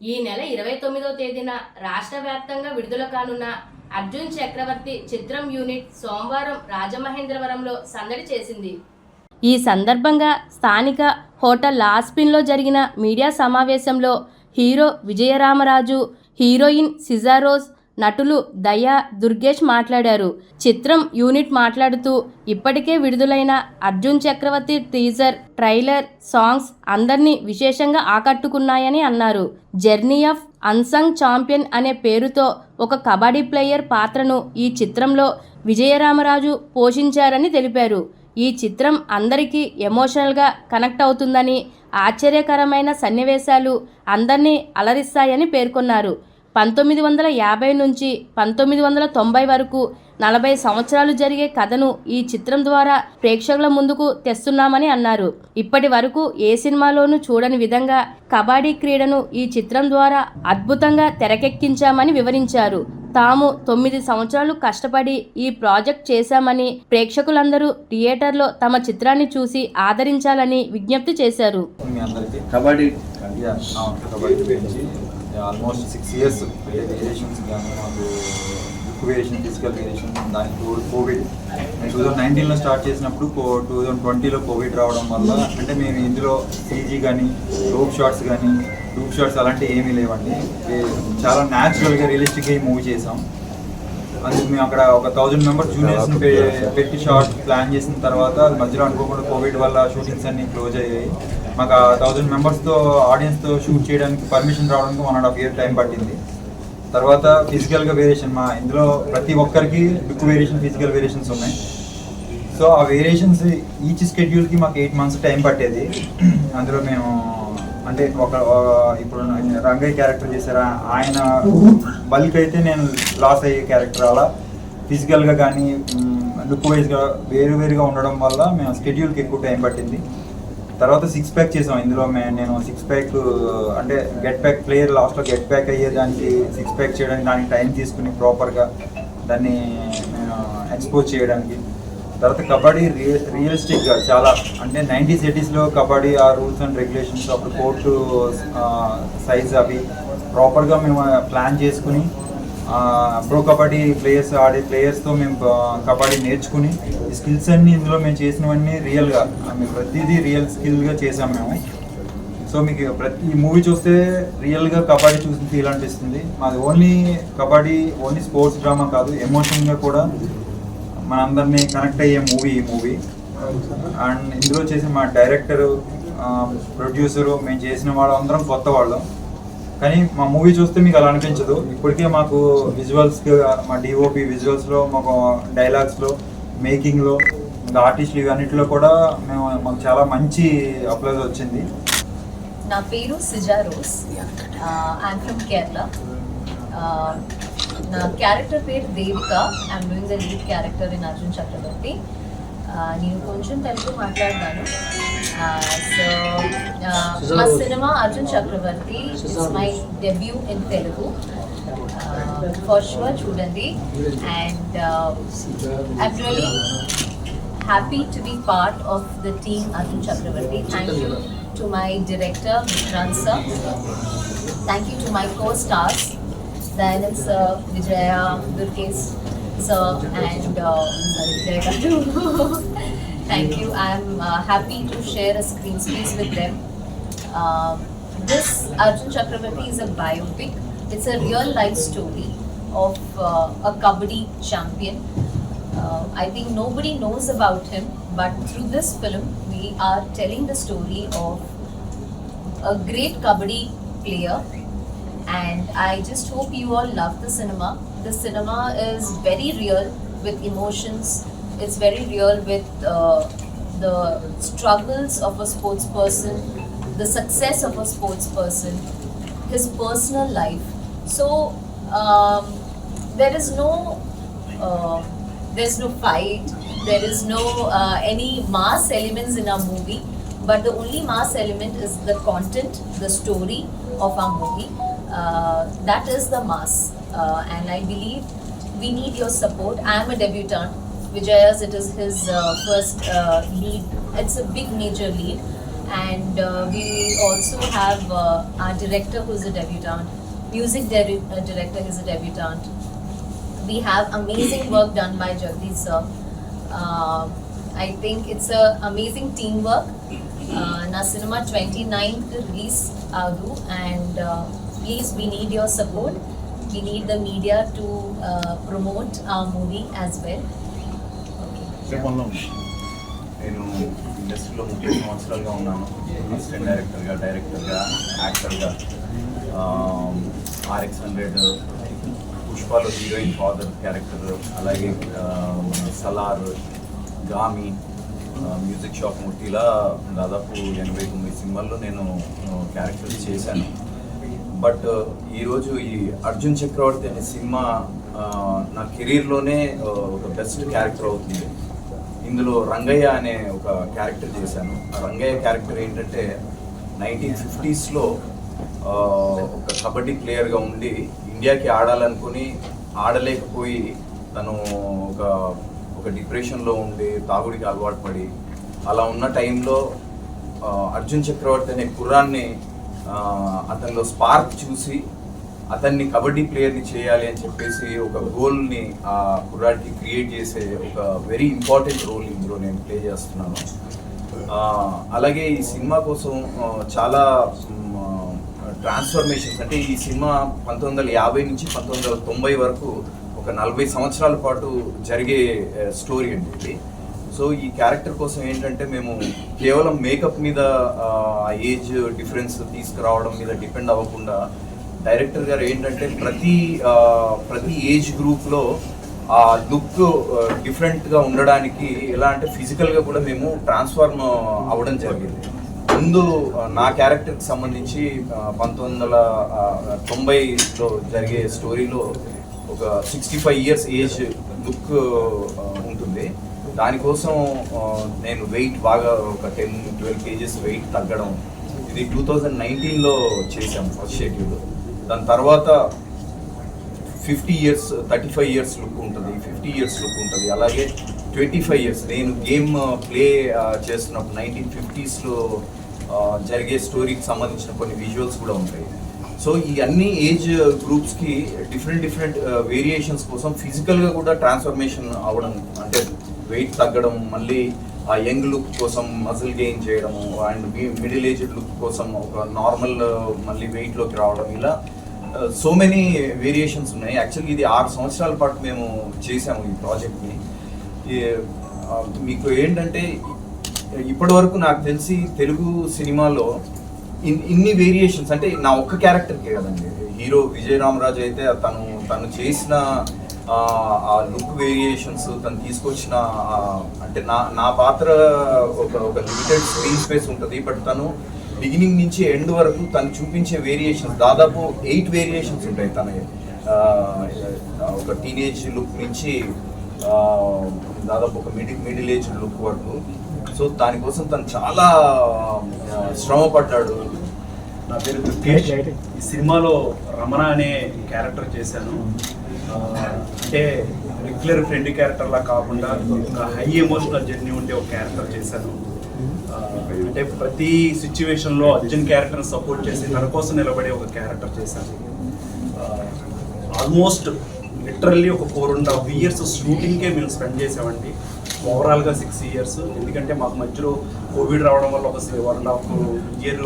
ఈ నెల ఇరవై తొమ్మిదో తేదీన రాష్ట్ర వ్యాప్తంగా విడుదల కానున్న అర్జున్ చక్రవర్తి చిత్రం యూనిట్ సోమవారం రాజమహేంద్రవరంలో సందడి చేసింది. ఈ సందర్భంగా స్థానిక హోటల్ లాస్పిన్లో జరిగిన మీడియా సమావేశంలో హీరో విజయరామరాజు హీరోయిన్ సిజారోస్ నటులు దయా దుర్గేష్ మాట్లాడారు. చిత్రం యూనిట్ మాట్లాడుతూ ఇప్పటికే విడుదలైన Arjun Chakravarthy teaser trailer songs అందరినీ విశేషంగా ఆకట్టుకున్నాయని అన్నారు. జర్నీ ఆఫ్ అన్సంగ్ ఛాంపియన్ అనే పేరుతో ఒక కబడ్డీ ప్లేయర్ పాత్రను ఈ చిత్రంలో విజయరామరాజు పోషించారని తెలిపారు. ఈ చిత్రం అందరికీ ఎమోషనల్గా కనెక్ట్ అవుతుందని ఆశ్చర్యకరమైన సన్నివేశాలు అందరినీ అలరిస్తాయని పేర్కొన్నారు. పంతొమ్మిది వందల యాభై నుంచి పంతొమ్మిది వందల తొంభై వరకు నలభై సంవత్సరాలు జరిగే కథను ఈ చిత్రం ద్వారా ప్రేక్షకుల ముందుకు తెస్తున్నామని అన్నారు. ఇప్పటి వరకు ఏ సినిమాలోనూ చూడని విధంగా కబడ్డీ క్రీడను ఈ చిత్రం ద్వారా అద్భుతంగా తెరకెక్కించామని వివరించారు. తాము తొమ్మిది సంవత్సరాలు కష్టపడి ఈ ప్రాజెక్ట్ చేశామని ప్రేక్షకులందరూ థియేటర్లో తమ చిత్రాన్ని చూసి ఆదరించాలని విజ్ఞప్తి చేశారు. ఆల్మోస్ట్ సిక్స్ ఇయర్స్ వేరియేషన్స్ కానీ మాకు బుక్ వేరియేషన్ ఫిజికల్ వేరియేషన్ దానికి కోవిడ్ నేను టూ థౌజండ్ నైన్టీన్లో స్టార్ట్ చేసినప్పుడు టూ థౌజండ్ ట్వంటీలో కోవిడ్ రావడం వల్ల అంటే మేము ఇందులో సీజీ కానీ రోప్ షార్ట్స్ కానీ రూప్ షార్ట్స్ అలాంటివి ఏమీ లేవండి. చాలా న్యాచురల్గా రియలిస్టిక్గా ఈ మూవీ చేసాం. అందుకు మేము అక్కడ ఒక థౌజండ్ మెంబర్స్ జూనియర్స్ని పెట్టి షార్ట్ ప్లాన్ చేసిన తర్వాత మధ్యలో అనుకోకుండా కోవిడ్ వల్ల షూటింగ్స్ అన్ని క్లోజ్ అయ్యాయి. మాకు ఆ థౌజండ్ మెంబర్స్తో ఆడియన్స్తో షూట్ చేయడానికి పర్మిషన్ రావడానికి one and half year time పట్టింది. తర్వాత ఫిజికల్గా వేరియేషన్ మా ఇందులో ప్రతి ఒక్కరికి లుక్ వేరియేషన్ ఫిజికల్ వేరియేషన్స్ ఉన్నాయి. సో ఆ వేరియేషన్స్ ఈచ్ స్కెడ్యూల్కి మాకు ఎయిట్ మంత్స్ టైం పట్టేది. అందులో మేము అంటే ఒక ఒక- ఇప్పుడు రంగయ్య క్యారెక్టర్ చేశారా ఆయన బల్క్ అయితే నేను లాస్ అయ్యే క్యారెక్టర్ అలా ఫిజికల్గా కానీ లుక్ వైజ్గా వేరు వేరుగా ఉండడం వల్ల మేము స్కెడ్యూల్కి ఎక్కువ టైం పట్టింది. తర్వాత సిక్స్ ప్యాక్ చేసాం ఇందులో నేను సిక్స్ ప్యాక్ అంటే గెట్ ప్యాక్ ప్లేయర్ లాస్ట్లో గెట్ ప్యాక్ అయ్యేదానికి సిక్స్ ప్యాక్ చేయడానికి దానికి టైం తీసుకుని ప్రాపర్గా దాన్ని నేను ఎక్స్పోజ్ చేయడానికి. తర్వాత కబడ్డీ రియల్ రియలిస్టిక్గా చాలా అంటే నైంటీస్ ఎయిటీస్లో కబడ్డీ ఆ రూల్స్ అండ్ రెగ్యులేషన్స్ అప్పుడు కోర్టు సైజ్ అవి ప్రాపర్గా మేము ప్లాన్ చేసుకుని ప్రో కబడ్డీ ప్లేయర్స్ ఆడే ప్లేయర్స్తో మేము కబడ్డీ నేర్చుకుని ఈ స్కిల్స్ అన్ని ఇందులో మేము చేసినవన్నీ రియల్గా మేము ప్రతిదీ రియల్ స్కిల్గా చేసాం మేము. సో మీకు ప్రతి మూవీ చూస్తే రియల్గా కబడ్డీ చూసిన ఫీల్ అనిపిస్తుంది. మాది only kabaddi only sports drama కాదు ఎమోషన్గా కూడా మనందరినీ కనెక్ట్ అయ్యే మూవీ ఈ మూవీ అండ్ ఇందులో చేసిన మా డైరెక్టరు ప్రొడ్యూసరు మేము చేసిన వాళ్ళందరం కొత్త వాళ్ళం. కానీ మా మూవీ చూస్తే మీకు అలా అనిపించదు. ఇప్పటికే మాకు విజువల్స్ మా డిఓపి విజువల్స్లో మాకు డైలాగ్స్లో మేకింగ్లో ఇంకా ఆర్టిస్టులు ఇవన్నిటిలో కూడా మేము మాకు చాలా మంచి అప్లైజ్ వచ్చింది. నా పేరు సిజా రోస్ ఐఎమ్ ఫ్రమ్ కేరళ నా క్యారెక్టర్ పేరు Devika I'm doing the lead character in Arjun Chakravarthy నేను కొంచెం తెలుగు మాట్లాడతాను. Uh, so, uh, my cinema Arjun Chakravarti is my debut in Telugu. Uh, for sure, Chudandi. And I'm really happy to be part of the team Arjun Chakravarti. Thank you to my director, Vikrant sir. Thank you to my co-stars, Dayanand sir, Vijaya, Durkes sir, and uh, sorry, Thank you. I'm uh, happy to share a screen space with them. Um this Arjun Chakravarti is a biopic. It's a real life story of uh, a kabaddi champion. Uh, I think nobody knows about him, but through this film, we are telling the story of a great kabaddi player. And I just hope you all love the cinema. The cinema is very real with emotions. It's very real with uh, the struggles of a sports person, the success of a sports person, his personal life. So um, there is no uh, there's no fight there is no uh, any mass elements in our movie but the only mass element is the content the story of our movie. Uh, that is the mass uh, and i believe we need your support. I am a debutant Vijayas. It is his uh, first uh, lead. It's a big major lead. And uh, we also have our director, who's a debutant, music de- director, who's a debutant. We have amazing work done by Jagdish sir. Um, I think it's an amazing teamwork. నా cinema release ninth and please we need your support. We need the media to promote our movie as well. As నేను ఇండస్ట్రీలో ముప్పై సంవత్సరాలుగా ఉన్నాను. Assistant డైరెక్టర్గా డైరెక్టర్గా యాక్టర్గా RX hundred పుష్పాలో హీరోయిన్ ఫాదర్ క్యారెక్టర్ అలాగే సలార్ గామి మ్యూజిక్ షాప్ మూర్తిలా దాదాపు ఎనభై తొమ్మిది సినిమాల్లో నేను క్యారెక్టర్స్ చేశాను. బట్ ఈరోజు ఈ అర్జున్ చక్రవర్తి అనే సినిమా నా కెరీర్లోనే ఒక బెస్ట్ క్యారెక్టర్ అవుతుంది. ఇందులో రంగయ్య అనే ఒక క్యారెక్టర్ చేశాను. ఆ రంగయ్య క్యారెక్టర్ ఏంటంటే నైన్టీన్ ఫిఫ్టీస్లో ఒక కబడ్డీ ప్లేయర్గా ఉండి ఇండియాకి ఆడాలనుకుని ఆడలేకపోయి తను ఒక ఒక డిప్రెషన్లో ఉండి తాగుడికి అలవాటు పడి అలా ఉన్న టైంలో అర్జున్ చక్రవర్తి అనే కుర్రాన్ని అతనిలో స్పార్క్ చూసి అతన్ని కబడ్డీ ప్లేయర్ని చేయాలి అని చెప్పేసి ఒక గోల్ని ఆ కుర్రాడికి క్రియేట్ చేసే ఒక వెరీ ఇంపార్టెంట్ రోల్ ఇందులో నేను ప్లే చేస్తున్నాను. అలాగే ఈ సినిమా కోసం చాలా ట్రాన్స్ఫర్మేషన్స్ అంటే ఈ సినిమా పంతొమ్మిది వందల యాభై నుంచి పంతొమ్మిది వందల తొంభై వరకు ఒక నలభై సంవత్సరాల పాటు జరిగే స్టోరీ అండి ఇది. సో ఈ క్యారెక్టర్ కోసం ఏంటంటే మేము కేవలం మేకప్ మీద ఆ ఏజ్ డిఫరెన్స్ తీసుకురావడం మీద డిపెండ్ అవ్వకుండా డైరెక్టర్ గారు ఏంటంటే ప్రతి ప్రతి ఏజ్ గ్రూప్లో ఆ లుక్ డిఫరెంట్గా ఉండడానికి ఎలా అంటే ఫిజికల్గా కూడా మేము ట్రాన్స్ఫార్మ్ అవ్వడం జరిగింది. ముందు నా క్యారెక్టర్కి సంబంధించి పంతొమ్మిది వందల తొంభైలో జరిగే స్టోరీలో ఒక sixty five years age look ఉంటుంది. దానికోసం నేను వెయిట్ బాగా ఒక టెన్ ట్వెల్వ్ కేజెస్ వెయిట్ తగ్గడం. ఇది టూ థౌజండ్ నైన్టీన్లో చేశాం ఫస్ట్ షెడ్యూల్. దాని తర్వాత fifty years thirty five years look ఉంటుంది. ఫిఫ్టీ ఇయర్స్ లుక్ ఉంటుంది. అలాగే ట్వంటీ ఫైవ్ ఇయర్స్. నేను గేమ్ ప్లే చేస్తున్నప్పుడు నైన్టీన్ ఫిఫ్టీస్లో జరిగే స్టోరీకి సంబంధించిన కొన్ని విజువల్స్ కూడా ఉంటాయి. సో ఈ అన్ని ఏజ్ గ్రూప్స్కి డిఫరెంట్ డిఫరెంట్ వేరియేషన్స్ కోసం ఫిజికల్గా కూడా ట్రాన్స్ఫర్మేషన్ అవ్వడం అంటే వెయిట్ తగ్గడం మళ్ళీ ఆ యంగ్ లుక్ కోసం మజిల్ గెయిన్ చేయడము అండ్ మిడిల్ ఏజ్డ్ లుక్ కోసం ఒక నార్మల్ మళ్ళీ వెయిట్లోకి రావడం ఇలా సో మెనీ వేరియేషన్స్ ఉన్నాయి. యాక్చువల్లీ ఇది ఆరు సంవత్సరాల పాటు మేము చేసాము ఈ ప్రాజెక్ట్ని. మీకు ఏంటంటే ఇప్పటి వరకు నాకు తెలిసి తెలుగు సినిమాలో ఇన్- ఇన్ని వేరియేషన్స్ అంటే నా ఒక్క క్యారెక్టర్కే కదండి. హీరో విజయ రామరాజు అయితే తను తను చేసిన ఆ, లుక్ వేరియేషన్స్ తను తీసుకొచ్చిన అంటే నా నా పాత్ర ఒక ఒక లిమిటెడ్ స్క్రీన్ స్పేస్ ఉంటుంది బట్ తను బిగినింగ్ నుంచి ఎండ్ వరకు తను చూపించే వేరియేషన్స్ దాదాపు ఎయిట్ వేరియేషన్స్ ఉంటాయి తన ఒక టీనేజ్ లుక్ నుంచి దాదాపు ఒక మిడిల్ మిడిల్ ఏజ్ లుక్ వరకు. సో దానికోసం తను చాలా శ్రమ పడ్డాడు. నా పేరు ఈ సినిమాలో రమణ అనే క్యారెక్టర్ చేశాను. అంటే రెగ్యులర్ ఫ్రెండ్ క్యారెక్టర్ లా కాకుండా ఒక హై ఎమోషనల్ జర్నీ ఉండే ఒక క్యారెక్టర్ చేశాను. అంటే ప్రతి సిచ్యువేషన్లో అర్జున్ క్యారెక్టర్ని సపోర్ట్ చేసి తన కోసం నిలబడే ఒక క్యారెక్టర్ చేశాను. ఆల్మోస్ట్ లిటరల్లీ ఒక ఫోర్ అండ్ హాఫ్ ఇయర్స్ షూటింగ్కే మేము స్పెండ్ చేసామండి ఓవరాల్గా సిక్స్ ఇయర్స్ ఎందుకంటే మాకు మధ్యలో కోవిడ్ రావడం వల్ల ఒక one and half year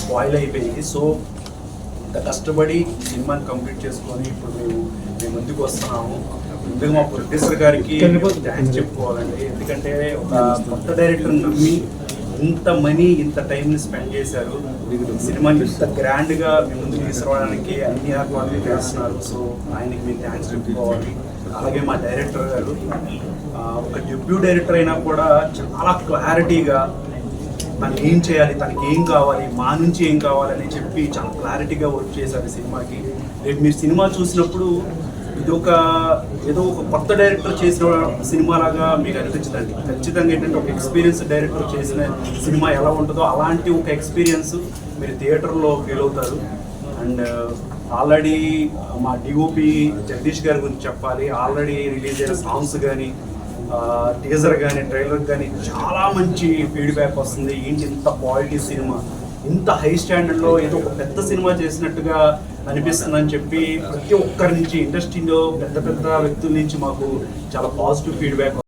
spoil అయిపోయింది సో ఇంత కష్టపడి సినిమాని కంప్లీట్ చేసుకొని ఇప్పుడు మేము మేము ముందుకు వస్తున్నాము. ముందుగా మా ప్రొడ్యూసర్ గారికి థ్యాంక్స్ చెప్పుకోవాలండి. ఎందుకంటే ఒక కొత్త డైరెక్టర్ నమ్మి ఇంత మనీ ఇంత టైంని స్పెండ్ చేశారు. సినిమాని ఇంత గ్రాండ్గా మీ ముందుకు తీసుకురావడానికి అన్ని ఏర్పాట్లు చేస్తున్నారు. సో ఆయనకి మేము థ్యాంక్స్ చెప్పుకోవాలి. అలాగే మా డైరెక్టర్ గారు ఒక డెబ్యూ డైరెక్టర్ అయినా కూడా చాలా క్లారిటీగా తను ఏం చేయాలి తనకి ఏం కావాలి మా నుంచి ఏం కావాలని చెప్పి చాలా క్లారిటీగా వర్క్ చేశారు సినిమాకి. రేపు మీరు సినిమా చూసినప్పుడు ఇది ఒక ఏదో ఒక కొత్త డైరెక్టర్ చేసిన సినిమా లాగా మీకు అనిపించదండి. ఖచ్చితంగా ఏంటంటే ఒక ఎక్స్పీరియన్స్ డైరెక్టర్ చేసిన సినిమా ఎలా ఉంటుందో అలాంటి ఒక ఎక్స్పీరియన్స్ మీరు థియేటర్లో ఫీల్ అవుతారు. అండ్ ఆల్రెడీ మా డిఓపి జగదీష్ గారి గురించి చెప్పాలి ఆల్రెడీ రిలీజ్ అయిన సాంగ్స్ కానీ టీజర్ కానీ ట్రైలర్ కానీ చాలా మంచి ఫీడ్బ్యాక్ వస్తుంది. ఏంటి ఇంత క్వాలిటీ సినిమా ఇంత హై స్టాండర్డ్లో ఏదో ఒక పెద్ద సినిమా చేసినట్టుగా అనిపిస్తుందని చెప్పి ప్రతి ఒక్కరి నుంచి ఇండస్ట్రీలో పెద్ద పెద్ద వ్యక్తుల నుంచి మాకు చాలా పాజిటివ్ ఫీడ్బ్యాక్